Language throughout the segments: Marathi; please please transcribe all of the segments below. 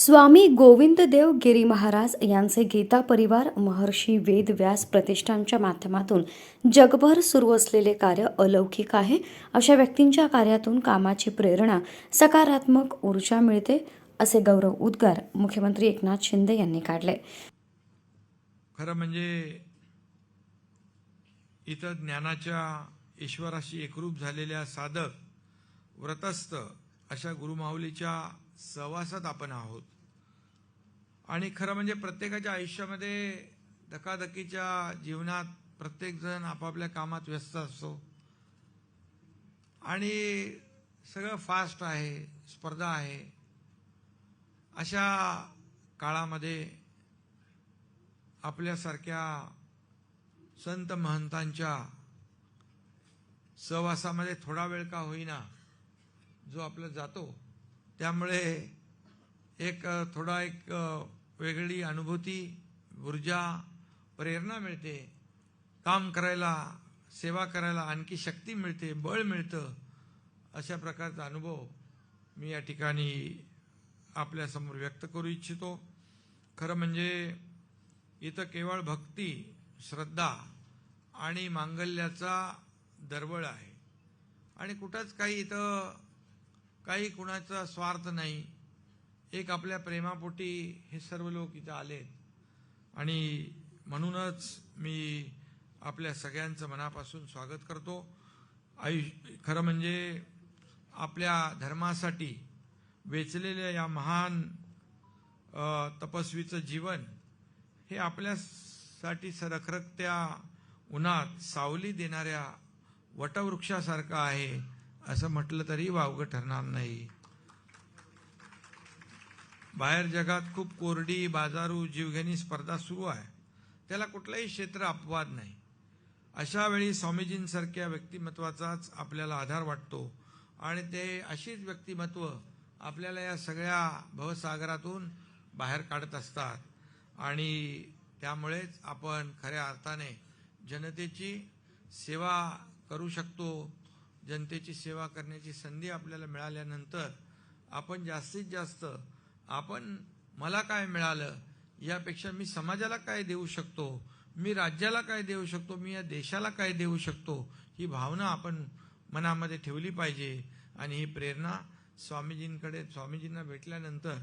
स्वामी गोविंददेव गिरी महाराज यांचे गीता परिवार महर्षी वेद व्यास प्रतिष्ठानच्या माध्यमातून जगभर सुरू असलेले कार्य अलौकिक आहे. अशा व्यक्तींच्या कार्यातून कामाची प्रेरणा सकारात्मक ऊर्जा मिळते असे गौरव उद्गार मुख्यमंत्री एकनाथ शिंदे यांनी काढले. खरं म्हणजे इथं ज्ञानाच्या ईश्वराशी एकरूप झालेल्या साधक व्रतस्थ अशा गुरुमाऊलीच्या सहवासात आपण आहोत. आणि खरं म्हणजे प्रत्येकाच्या आयुष्यामध्ये धकाधकीच्या जीवनात प्रत्येकजण आपापल्या कामात व्यस्त असतो. आणि सगळं फास्ट आहे स्पर्धा आहे. अशा काळामध्ये आपल्यासारख्या संत महंतांच्या सहवासामध्ये थोडा वेळ का होईना जो आपला जातो त्यामुळे एक थोडा एक वेगळी अनुभूती ऊर्जा प्रेरणा मिळते. काम करायला सेवा करायला आणखी शक्ती मिळते बळ मिळतं अशा प्रकारचा अनुभव मी या ठिकाणी आपल्यासमोर व्यक्त करू इच्छितो. खरं म्हणजे इथं केवळ भक्ती श्रद्धा आणि मांगल्याचा दरवळ आहे. आणि कुठंच काही इथं काही कुणाचा स्वार्थ नाही. एक आपल्या प्रेमापोटी हे सर्व लोक इथं आलेत. आणि म्हणूनच मी आपल्या सगळ्यांचं मनापासून स्वागत करतो. आयुष्य खरं म्हणजे आपल्या धर्मासाठी वेचलेल्या या महान तपस्वीचं जीवन हे आपल्यासाठी सरखरकत्या उन्हात सावली देणाऱ्या वटवृक्षासारखं आहे. असं म्हटलं तरी वावगं ठरणार नाही. बाहेर जगात खूप कोरडी बाजारू जीवघेणी स्पर्धा सुरू आहे. त्याला कुठलंही क्षेत्र अपवाद नाही. अशा वेळी स्वामीजींसारख्या व्यक्तिमत्वाचाच आपल्याला आधार वाटतो आणि ते अशीच व्यक्तिमत्व आपल्याला या सगळ्या भवसागरातून बाहेर काढत असतात. आणि त्यामुळेच आपण खऱ्या अर्थाने जनतेची सेवा करू शकतो. जनतेची सेवा करण्याची संधी आपल्याला मिळाल्यानंतर आपण जास्तीत जास्त आपण मला काय मिळालं यापेक्षा मी समाजाला काय देऊ शकतो? मी राज्याला काय देऊ शकतो? मी या देशाला काय देऊ शकतो? ही भावना आपण मनामध्ये ठेवली पाहिजे. आणि ही प्रेरणा स्वामीजींकडे स्वामीजींना भेटल्यानंतर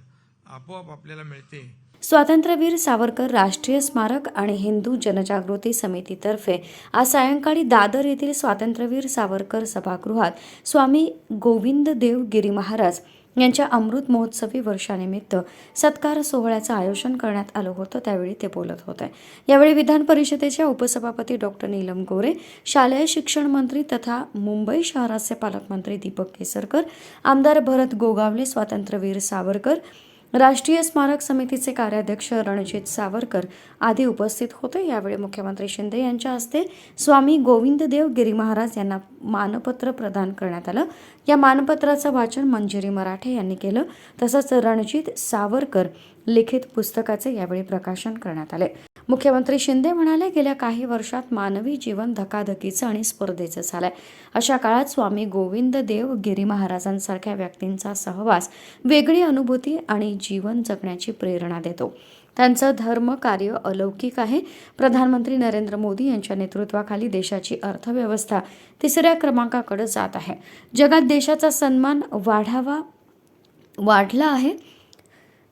आपोआप आपल्याला मिळते. स्वातंत्र्यवीर सावरकर राष्ट्रीय स्मारक आणि हिंदू जनजागृती समितीतर्फे आज सायंकाळी दादर येथील स्वातंत्र्यवीर सावरकर सभागृहात स्वामी गोविंद देव गिरी महाराज यांच्या अमृत महोत्सवी वर्षानिमित्त सत्कार सोहळ्याचं आयोजन करण्यात आलं होतं त्यावेळी ते बोलत होते. यावेळी विधान परिषदेच्या उपसभापती डॉक्टर नीलम गोरे शालेय शिक्षण मंत्री तथा मुंबई शहराचे पालकमंत्री दीपक केसरकर आमदार भरत गोगावले स्वातंत्र्यवीर सावरकर राष्ट्रीय स्मारक समितीचे कार्याध्यक्ष रणजित सावरकर आदी उपस्थित होते. यावेळी मुख्यमंत्री शिंदे यांच्या हस्ते स्वामी गोविंददेव गिरी महाराज यांना मानपत्र प्रदान करण्यात आलं. या मानपत्राचं वाचन मंजिरी मराठे यांनी केलं. तसंच रणजित सावरकर लिखित पुस्तकाचे यावेळी प्रकाशन करण्यात आले. मुख्यमंत्री शिंदे म्हणाले गेल्या काही वर्षात मानवी जीवन धकाधकीचं आणि स्पर्धेचं झालंय. अशा काळात स्वामी गोविंद देव गिरी महाराजांसारख्या व्यक्तींचा सहवास वेगळी अनुभूती आणि जीवन जगण्याची प्रेरणा देतो. त्यांचं धर्म कार्य अलौकिक आहे. प्रधानमंत्री नरेंद्र मोदी यांच्या नेतृत्वाखाली देशाची अर्थव्यवस्था तिसऱ्या क्रमांकाकडे जात आहे. जगात देशाचा सन्मान वाढावा वाढला आहे.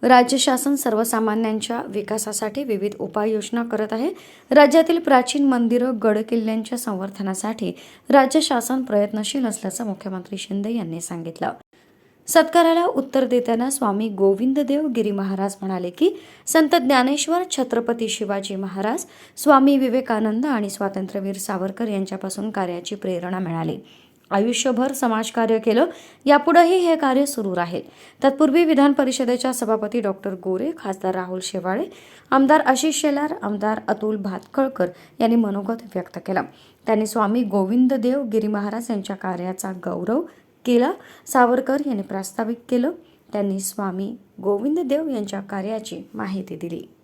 राज्य शासन सर्वसामान्यांच्या विकासासाठी विविध उपाययोजना करत आहे. राज्यातील प्राचीन मंदिरं गड किल्ल्यांच्या संवर्धनासाठी राज्य शासन प्रयत्नशील असल्याचं मुख्यमंत्री शिंदे यांनी सांगितलं. सत्काराला उत्तर देताना स्वामी गोविंददेव गिरी महाराज म्हणाले की संत ज्ञानेश्वर छत्रपती शिवाजी महाराज स्वामी विवेकानंद आणि स्वातंत्र्यवीर सावरकर यांच्यापासून कार्याची प्रेरणा मिळाली. आयुष्यभर समाजकार्य केलं यापुढेही हे कार्य सुरू राहील. तत्पूर्वी विधान परिषदेच्या सभापती डॉक्टर गोरे खासदार राहुल शेवाळे आमदार आशिष शेलार आमदार अतुल भातखळकर यांनी मनोगत व्यक्त केलं. त्यांनी स्वामी गोविंददेव गिरी महाराज यांच्या कार्याचा गौरव केला. सावरकर यांनी प्रास्ताविक केलं. त्यांनी स्वामी गोविंददेव यांच्या कार्याची माहिती दिली.